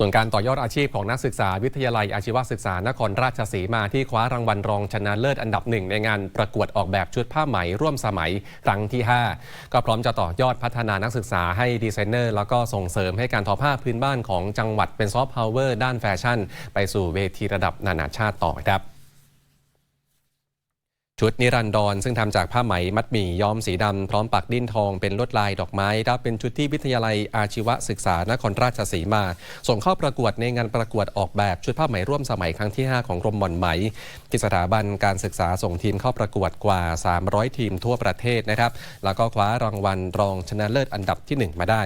ส่วนการต่อยอดอาชีพของนักศึกษาวิทยาลัยอาชีวศึกษานครราชสีมาที่คว้ารางวัลรองชนะเลิศอันดับหนึ่งในงานประกวดออกแบบชุดผ้าไหมร่วมสมัยครั้งที่ 5 ก็พร้อมจะต่อยอดพัฒนานักศึกษาให้ดีไซเนอร์ แล้วก็ส่งเสริมให้การทอผ้าพื้นบ้านของจังหวัดเป็นซอฟต์พาวเวอร์ด้านแฟชั่น ไปสู่เวทีระดับนานาชาติต่อครับ ชุดนิรันดรซึ่งทำจากผ้าไหมมัดหมี่ย้อมสีดำพร้อมปักดิ้นทองเป็นลวดลายดอกไม้ครับเป็นชุดที่วิทยาลัยอาชีวศึกษานครราชสีมา ส่งเข้าประกวดในงานประกวดออกแบบชุดผ้าไหมร่วมสมัยครั้งที่ 5 ของกรมหม่อนไหม ที่สถาบันการศึกษาส่งทีมเข้าประกวดกว่า 300 ทีมทั่วประเทศนะครับแล้วก็คว้ารางวัลรองชนะเลิศอันดับทีหนึ่1 มาได้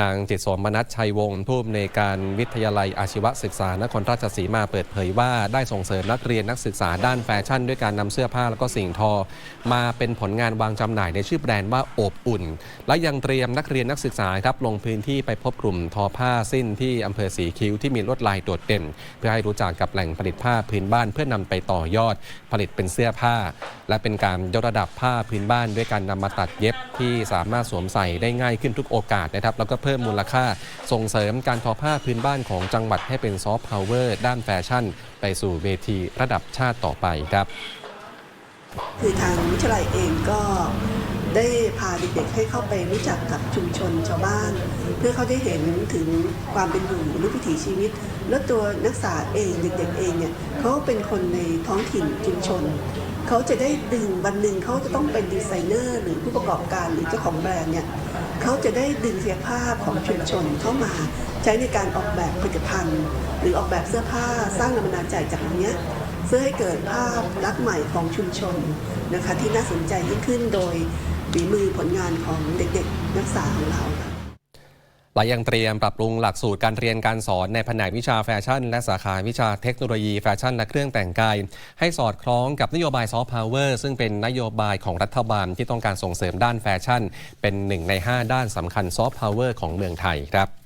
นางจิตสมนัสชัยวงศ์ผู้อำนวยการวิทยาลัยอาชีวศึกษานครราชสีมาเปิดเผยว่าได้ส่งเสริมนักเรียนนักศึกษาด้านแฟชั่น ด้วยการนำเสื้อผ้าแล้วก็สิ่งทอ มาเป็นผลงานวางจำหน่ายในชื่อแบรนด์ว่าอบอุ่น และยังเตรียมนักเรียนนักศึกษาครับลงพื้นที่ไปพบกลุ่มทอผ้าสิ้นที่อำเภอสีคิ้วที่มีลวดลายโดดเด่น เพื่อให้รู้จักกับแหล่งผลิตผ้าพื้นบ้านเพื่อนำไปต่อยอด ผลิตเป็นเสื้อผ้า และเป็นการยกระดับผ้าพื้นบ้าน ด้วยการนำมาตัดเย็บที่สามารถสวมใส่ได้ง่ายขึ้นทุกโอกาสนะครับแล้วก็เพิ่มมูลค่า ส่งเสริมการทอผ้าพื้นบ้านของจังหวัดให้เป็นซอฟต์พาวเวอร์ด้านแฟชั่น ไปสู่เวทีระดับชาติต่อไปครับคือทางวิทยาลัยเองก็ ได้พาเด็กๆให้เข้าไปรู้จักกับชุมชนชาวบ้าน เพื่อเขาได้เห็นถึงความเป็นอยู่หรือวิถีชีวิต แล้วตัวนักศึกษาเองเด็กๆเองเนี่ยเขาเป็นคนในท้องถิ่นชุมชนเขาจะได้ดึงวันหนึ่งเขาจะต้องเป็นดีไซเนอร์ หรือผู้ประกอบการหรือเจ้าของแบรนด์เนี่ยเขาจะได้ดึงศักยภาพของชุมชนเข้ามาใช้ในการออกแบบผลิตภัณฑ์ หรือออกแบบเสื้อผ้าสร้างแรงบันดาลใจจากตรงเนี้ยเพื่อให้เกิดภาพลักษณ์ใหม่ของชุมชนนะคะที่น่าสนใจยิ่งขึ้นโดย ฝีมือผลงานของเด็กๆนักศึกษาของเราค่ะหลายังเตรียมปรับปรุงหลักสูตรการเรียนการสอนในแผนกวิชาแฟชั่น และสาขาวิชาเทคโนโลยีแฟชั่นและเครื่องแต่งกาย ให้สอดคล้องกับนโยบายซอฟต์พาวเวอร์ซึ่งเป็นนโยบายของรัฐบาลที่ต้องการส่งเสริมด้านแฟชั่น เป็นหนึ่งใน 5 ด้านสำคัญซอฟต์พาวเวอร์ของเมืองไทยครับ